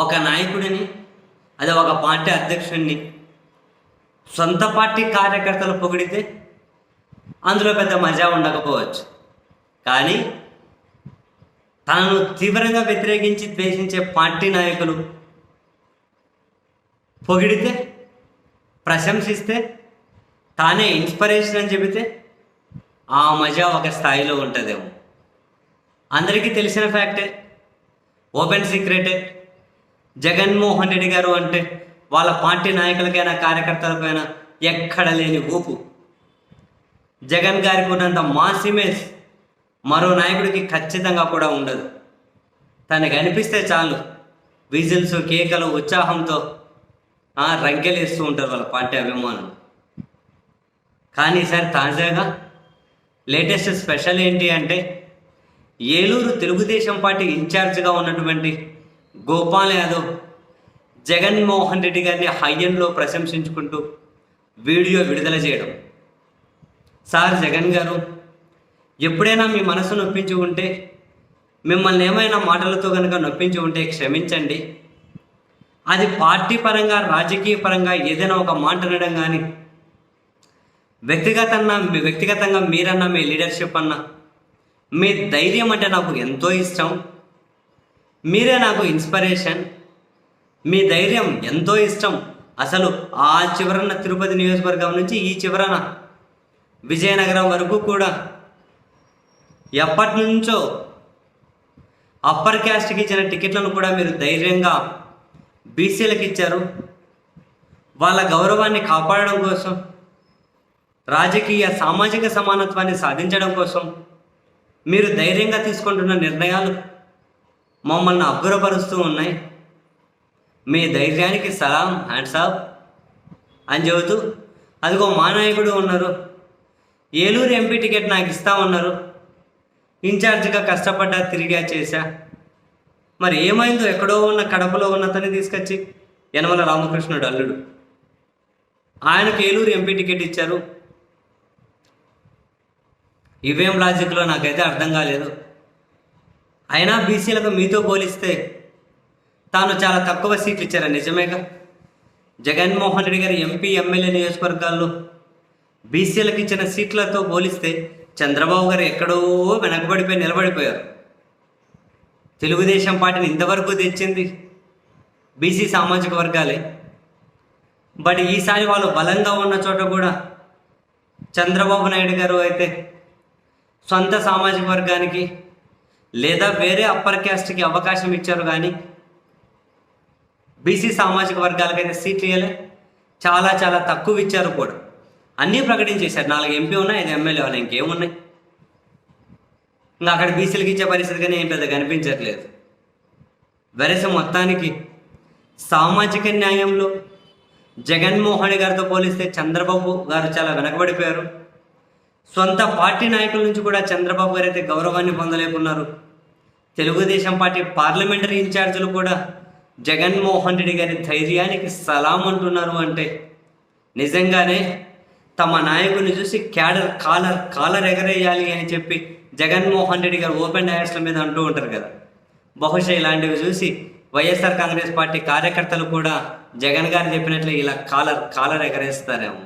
ఒక నాయకుడిని అదే ఒక పార్టీ అధ్యక్షుడిని సొంత పార్టీ కార్యకర్తలు పొగిడితే అందులో పెద్ద మజా ఉండకపోవచ్చు. కానీ తనను తీవ్రంగా వ్యతిరేకించి ద్వేషించే పార్టీ నాయకులు పొగిడితే ప్రశంసిస్తే తానే ఇన్స్పిరేషన్ అని చెబితే ఆ మజా ఒక స్థాయిలో ఉంటుందేమో. అందరికీ తెలిసిన ఫ్యాక్టే ఓపెన్ సీక్రెటే జగన్మోహన్ రెడ్డి గారు అంటే వాళ్ళ పార్టీ నాయకులకైనా కార్యకర్తలకైనా ఎక్కడ లేని ఊపు. జగన్ గారికి ఉన్నంత మాస్ ఇమేజ్ మరో నాయకుడికి ఖచ్చితంగా కూడా ఉండదు. తనకు అనిపిస్తే చాలు విజిల్స్ కేకలు ఉత్సాహంతో రంకెలేస్తూ ఉంటారు వాళ్ళ పార్టీ అభిమానులు. కానీ ఈసారి తాజాగా లేటెస్ట్ స్పెషల్ ఏంటి అంటే ఏలూరు తెలుగుదేశం పార్టీ ఇన్ఛార్జ్గా ఉన్నటువంటి గోపాల్ యాదవ్ జగన్మోహన్ రెడ్డి గారిని హయ్యంలో ప్రశంసించుకుంటూ వీడియో విడుదల చేయడం. సార్ జగన్ గారు ఎప్పుడైనా మీ మనసు నొప్పించి ఉంటే మిమ్మల్ని ఏమైనా మాటలతో కనుక నొప్పించి ఉంటే క్షమించండి. అది పార్టీ పరంగా రాజకీయ పరంగా ఏదైనా ఒక మాట అనడం కానీ వ్యక్తిగతంగా వ్యక్తిగతంగా మీరన్నా మీ లీడర్షిప్ అన్నా మీ ధైర్యం అంటే నాకు ఎంతో ఇష్టం. మీరే నాకు ఇన్స్పిరేషన్. మీ ధైర్యం ఎంతో ఇష్టం. అసలు ఆ చివరన తిరుపతి నియోజకవర్గం నుంచి ఈ చివరన విజయనగరం వరకు కూడా ఎప్పటి నుంచో అప్పర్ క్యాస్ట్కి ఇచ్చిన టికెట్లను కూడా మీరు ధైర్యంగా బీసీలకు ఇచ్చారు. వాళ్ళ గౌరవాన్ని కాపాడడం కోసం రాజకీయ సామాజిక సమానత్వాన్ని సాధించడం కోసం మీరు ధైర్యంగా తీసుకుంటున్న నిర్ణయాలు మమ్మల్ని అబ్బురపరుస్తూ ఉన్నాయి. మీ ధైర్యానికి సలాం హ్యాండ్సాప్ అని చెబుతూ అదిగో మా నాయకుడు ఉన్నారు. ఏలూరు ఎంపీ టికెట్ నాకు ఇస్తామన్నారు ఇన్ఛార్జ్గా కష్టపడ్డా తిరిగా చేశా. మరి ఏమైందో ఎక్కడో ఉన్న కడపలో ఉన్న అతన్ని తీసుకొచ్చి యనమల రామకృష్ణుడు అల్లుడు ఆయనకు ఏలూరు ఎంపీ టికెట్ ఇచ్చారు. ఇవేం లాజిక్లో నాకైతే అర్థం కాలేదు. అయినా బీసీలకు మీతో పోలిస్తే తాను చాలా తక్కువ సీట్లు ఇచ్చారు? నిజమేగా? జగన్మోహన్ రెడ్డి గారి ఎంపీ ఎమ్మెల్యే నియోజకవర్గాల్లో బీసీలకు ఇచ్చిన సీట్లతో పోలిస్తే చంద్రబాబు గారు ఎక్కడో వెనకబడిపోయి నిలబడిపోయారు. తెలుగుదేశం పార్టీని ఇంతవరకు తెచ్చింది బీసీ సామాజిక వర్గాలే. బట్ ఈసారి వాళ్ళు బలంగా ఉన్న చోట కూడా చంద్రబాబు నాయుడు గారు అయితే సొంత సామాజిక వర్గానికి లేదా వేరే అప్పర్ క్యాస్ట్కి అవకాశం ఇచ్చారు కానీ బీసీ సామాజిక వర్గాలకైతే సీట్లు ఇవ్వలే చాలా చాలా తక్కువ ఇచ్చారు కూడా. అన్నీ ప్రకటించేశారు. నాలుగు ఎంపీ ఉన్నాయి ఐదు ఎమ్మెల్యే వాళ్ళు ఇంకేమున్నాయి ఇంకా అక్కడ బీసీలకు ఇచ్చే పరిస్థితి కానీ ఏం పెద్ద కనిపించట్లేదు. వెరస మొత్తానికి సామాజిక న్యాయంలో జగన్మోహన్ గారితో పోలిస్తే చంద్రబాబు గారు చాలా వెనకబడిపోయారు. సొంత పార్టీ నాయకుల నుంచి కూడా చంద్రబాబు గారు అయితే గౌరవాన్ని పొందలేకున్నారు. తెలుగుదేశం పార్టీ పార్లమెంటరీ ఇన్ఛార్జీలు కూడా జగన్మోహన్ రెడ్డి గారి ధైర్యానికి సలాం అంటున్నారు అంటే నిజంగానే తమ నాయకుని చూసి క్యాడర్ కాలర్ కాలర్ ఎగరేయాలి అని చెప్పి జగన్మోహన్ రెడ్డి గారు ఓపెన్ డయాస్ల మీద అంటూ ఉంటారు కదా. బహుశా ఇలాంటివి చూసి వైఎస్ఆర్ కాంగ్రెస్ పార్టీ కార్యకర్తలు కూడా జగన్ గారు చెప్పినట్లు ఇలా కాలర్ కాలర్ ఎగరేస్తారేమో.